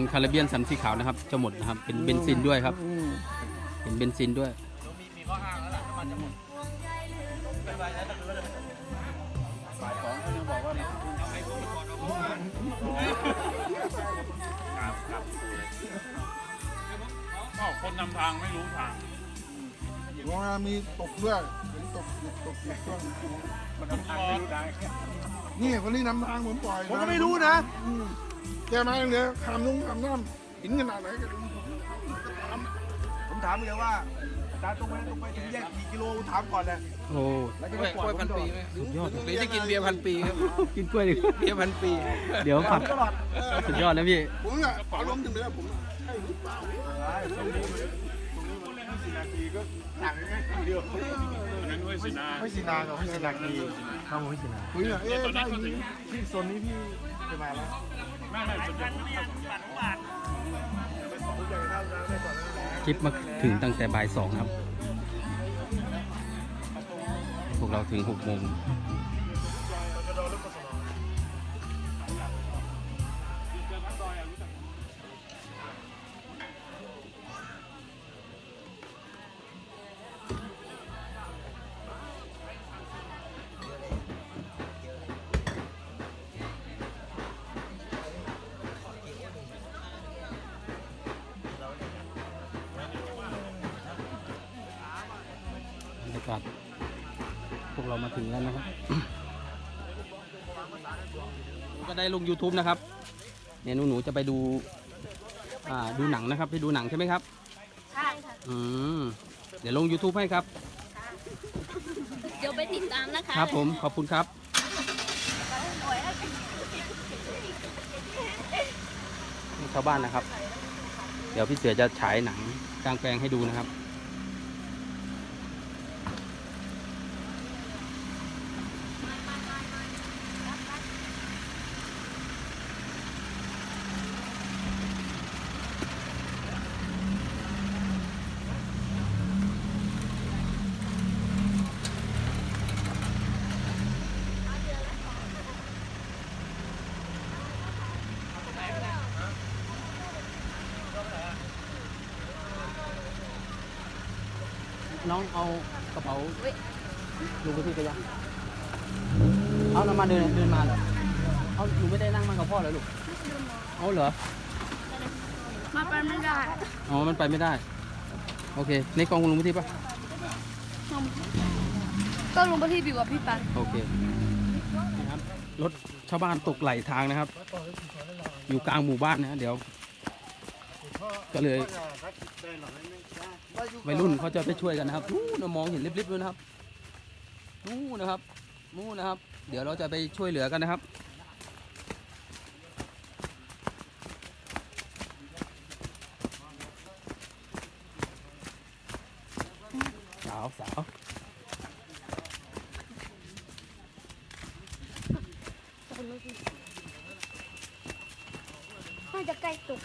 มันคาราเบียนสันสีขาวนะครับ จะหมดนะครับ เป็นเบนซินด้วยครับ อืมเป็นเบนซินด้วย ก็คนนำทางไม่รู้ทางเวลามีตกด้วยเห็นตกตกอยู่ช่วงมันนำทางไม่รู้ทางนี่คนนี้นำทางผมปล่อยผมก็ไม่รู้นะอืม แกมาอย่างเดียวขามนุ่งขามน้ำหินขนาดไหนก็ดูผมถามเลยว่าอาตรงไปตรงไปถึงแยกกี่กิโลถามก่อนนะโอ้แล้วจะไปปล่อยพันปีไหมสุดยอด หรือจะกินเบียร์พันปีครับกินกล้วยดิเบียร์พันปี เดี๋ยวขับตลอดสุดยอดนะพี่ ผมอะอารมณ์ถึงเลยผมใช่หรือเปล่านั้นด้วยสินะไม่สินากับไม่สินากีข้ามไม่สินาผมอะเอ๊ะตอนนั้ใช่นก็ถึงที่โซนนี้พี่ จะมาแล้วไม่ไม่สุดยอดคลิปมาถึงตั้งแต่บ่ายสองครับ พวกเราถึงหกโมงากาศ พวกเรามาถึงแล้วนะครับหนูก็ได้ลง YouTube นะครับเนี่ยหนูหนูจะไปดู อ่าดูหนังนะครับไปดูหนังใช่ไหมครับใช่ค่ะอืมเดี๋ยวลง YouTube ให้ครับ เดี๋ยวไปติดตามนะคะครับผมขอบคุณครับนี่ชาวบ้านนะครับ เดี๋ยวพี่เสือจะฉายหนังกลางแปลงให้ดูนะครับ น้องเอากระเป๋าลุงไปที่กระยังเอาเรามาเดินเดินมาเหรอเอาหนูไม่ได้นั่งมากับพ่อเหรอลูกเอาเหรอมาไปไม่ได้อ๋อมันไปไม่ได้ โอเค ในกล่องคุณลุงไปที่ปะก็ลงไปที่บิวกับพี่ปันโอเคนะครับรถชาวบ้านตกไหลทางนะครับ อยู่กลางหมู่บ้านนะเดี๋ยว ก็เลยวัยรุ่นเขาจะไปช่วยกันนะครับนู่นนะมองเห็นลิบๆด้วยนะครับนู่นนะครับนู่นนะครับ เดี๋ยวเราจะไปช่วยเหลือกันนะครับสาวสาวน่าจะใกล้ตุก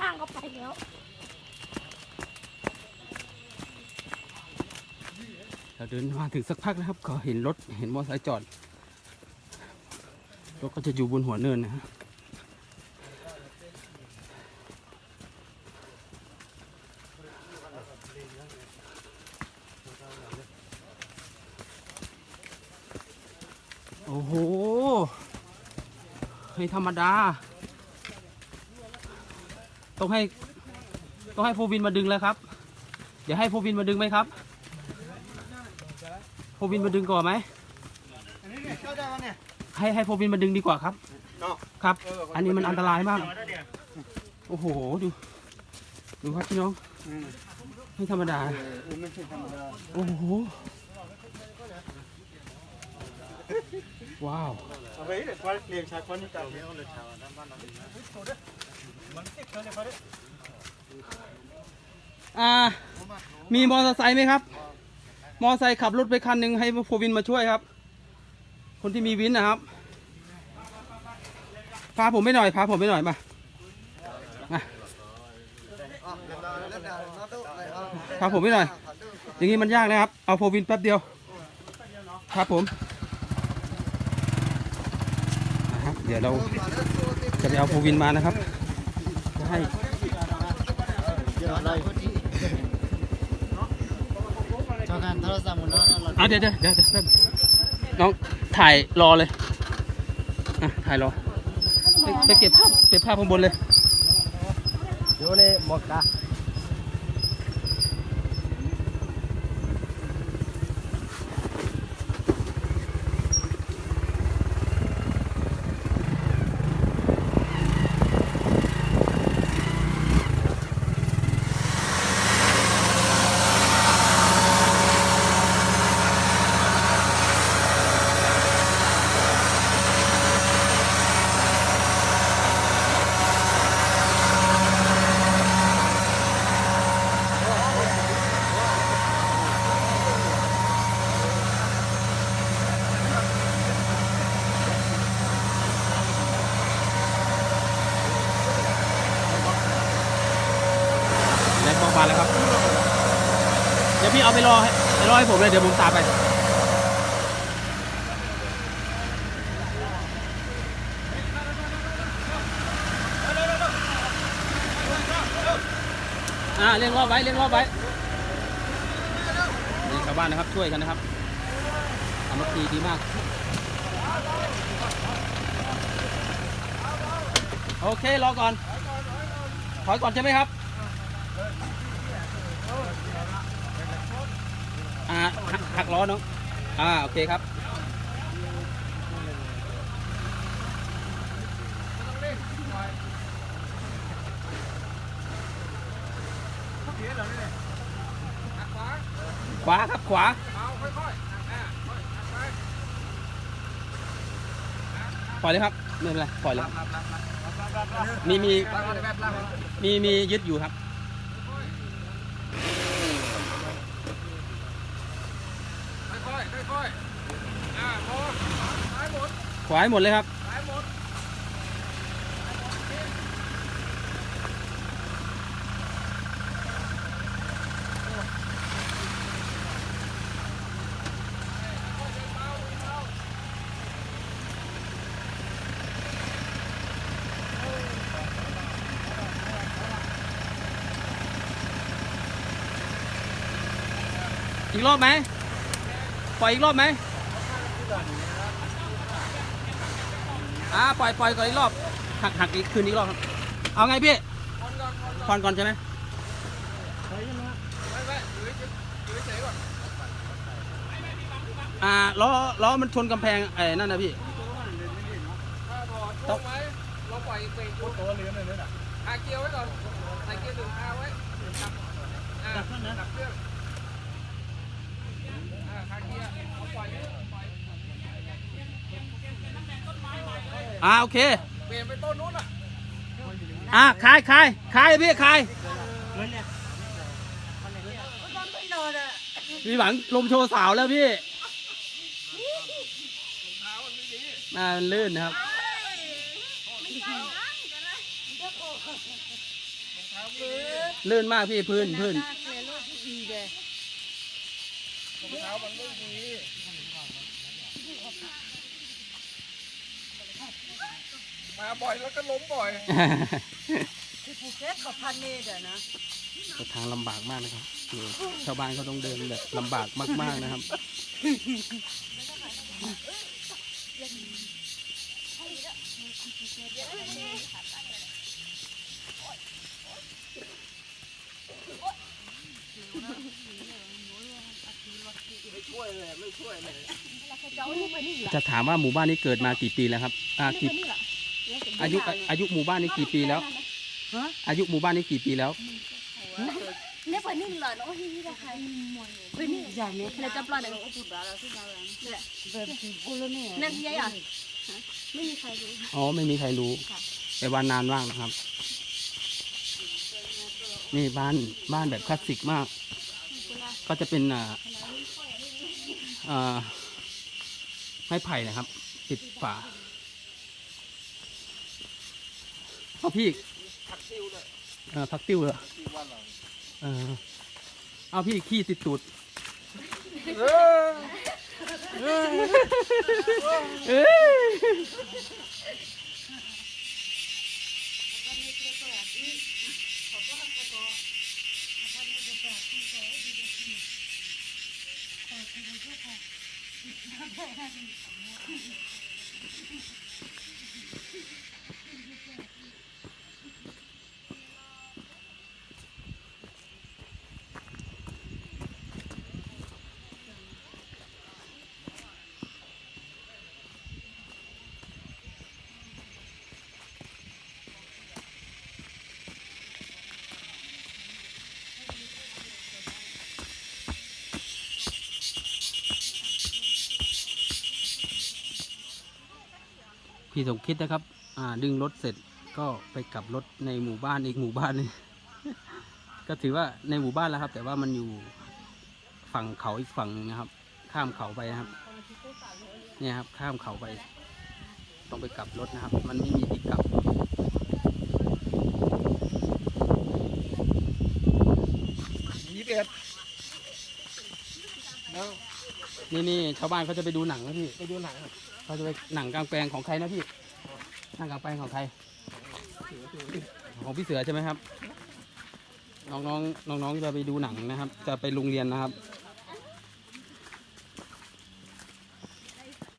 พยางก็ไปแล้วเราเดินมาถึงสักพักนะครับ ก็เห็นรถเห็นมอเตอร์ไซค์จอด รถก็จะอยู่บนหัวเนินนะฮะโอ้โหไม่ธรรมดา ต้องให้ต้องให้โฟวินมาดึงแล้วครับ เดี๋ยวให้โฟวินมาดึงไหมครับโฟวินมาดึงก่อนไหมให้ให้โฟวินมาดึงดีกว่าครับครับ อันนี้มันอันตรายมาก โอ้โหดูดูครับพี่น้องไม่ธรรมดาไม่ใช่ธรรมดาโอ้โหว้าว อ่า มีมอเตอร์ไซค์ไหมครับ มอเตอร์ไซค์ขับรถไปคันหนึ่งให้โฟวินมาช่วยครับ คนที่มีวินนะครับ พาผมไปหน่อย พาผมไปหน่อยมามาพาผมไปหน่อย อย่างนี้มันยากนะครับ เอาโฟวินแป๊บเดียว ครับผมเดี๋ยวเราจะไปเอาภูวินมานะครับ จะให้อะเดี๋ยวเดี๋ยวเดี๋ยวเดี๋ยวน้องถ่ายรอเลยอะถ่ายรอไปไปเก็บภาพเก็บภาพข้างบนเลย Boleh moka. แรงบอก มาแล้วครับ เดี๋ยวพี่เอาไปรอให้ไปรอให้ผมเลยเดี๋ยวผมตามไปอ่าเลี้ยงรอบไว้เลี้ยงรอบไว้นี่ชาวบ้านนะครับช่วยกันนะครับสามัคคีดีมาก โอเครอก่อนถอยก่อนใช่ไหมครับ อ่าหักหักล้อเนาะอ่าโอเคครับขวาครับขวาปล่อยเลยครับไม่เป็นไรปล่อยเลยมีมีมีมียึดอยู่ครับ ขวาให้หมดเลยครับอีกรอบไหม ปล่อยอีกรอบไหมอ่าปล่อยปล่อยก่อนอีกรอบ หักหักอีกคืนอีกรอบครับ เอาไงพี่ผ่อนก่อนใช่ไหมอ่าล้อล้อมันชนกำแพงไอ้นั่นนะพี่ต้องเราปล่อยเบรกตัวเรือเลยนะคาเกียวไว้ก่อนใส่เกียร์หนึ่งคาไว้อ่าดับเครื่องดับเครื่อง อ่าโอเคเปลี่ยนไปต้นนู้นอะอ่าคายคายคายพี่คายพี่หวังลมโชว์สาวแล้วพี่อ่าลื่นนะครับลื่นมากพี่พื้นพื้น มาบ่อยแล้วก็ล้มบ่อยแต่ทางลำบากมากนะครับคือชาวบ้านเขาต้องเดินแบบลำบากมากๆนะครับ จะถามว่าหมู่บ้านนี้เกิดมากี่ปีแล้วครับอ่ากี่อายุอายุหมู่บ้านนี้กี่ปีแล้วอายุหมู่บ้านนี้กี่ปีแล้วเนี่ยเปิดนี่เหรอเนาะที่นี่ราคาเปิดนี่อย่างนี้เราจะปล่อยในกระปุกแล้วที่เราเนี่ยแบบกูแล้วเนี่ยนั่นที่ยังไม่มีใครรู้อ๋อไม่มีใครรู้แต่ว่านานมากนะครับ นี่บ้านบ้านแบบคลาสสิกมาก ก็จะเป็นอ่าอ่า ไม้ไผ่นะครับ ติดฝาเอาพี่เออพักติ้วเลยเออเอาพี่ขี้ติดตูดเอ้ ยพี่ สมคิดนะครับ อ่า ดึงรถเสร็จก็ไปกลับรถในหมู่บ้านอีกหมู่บ้านหนึงก็ถือว่าในหมู่บ้านแล้วครับ แต่ว่ามันอยู่ฝั่งเขาอีกฝั่งหนึงนะครับ ข้ามเขาไปนะครับ เนี่ยครับ ข้ามเขาไป ต้องไปกลับรถนะครับ มันไม่มีที่กลับยี่สิบเอ็ดแล้วนี่นี่ชาวบ้านเขาจะไปดูหนังนะพี่ ไปดูหนัง เขาจะไปหนังกลางแปลงของใครนะพี่หนังกลางแปลงของใครของพี่เสือใช่ไหมครับ น้องๆน้องๆจะไปดูหนังนะครับ จะไปโรงเรียนนะครับ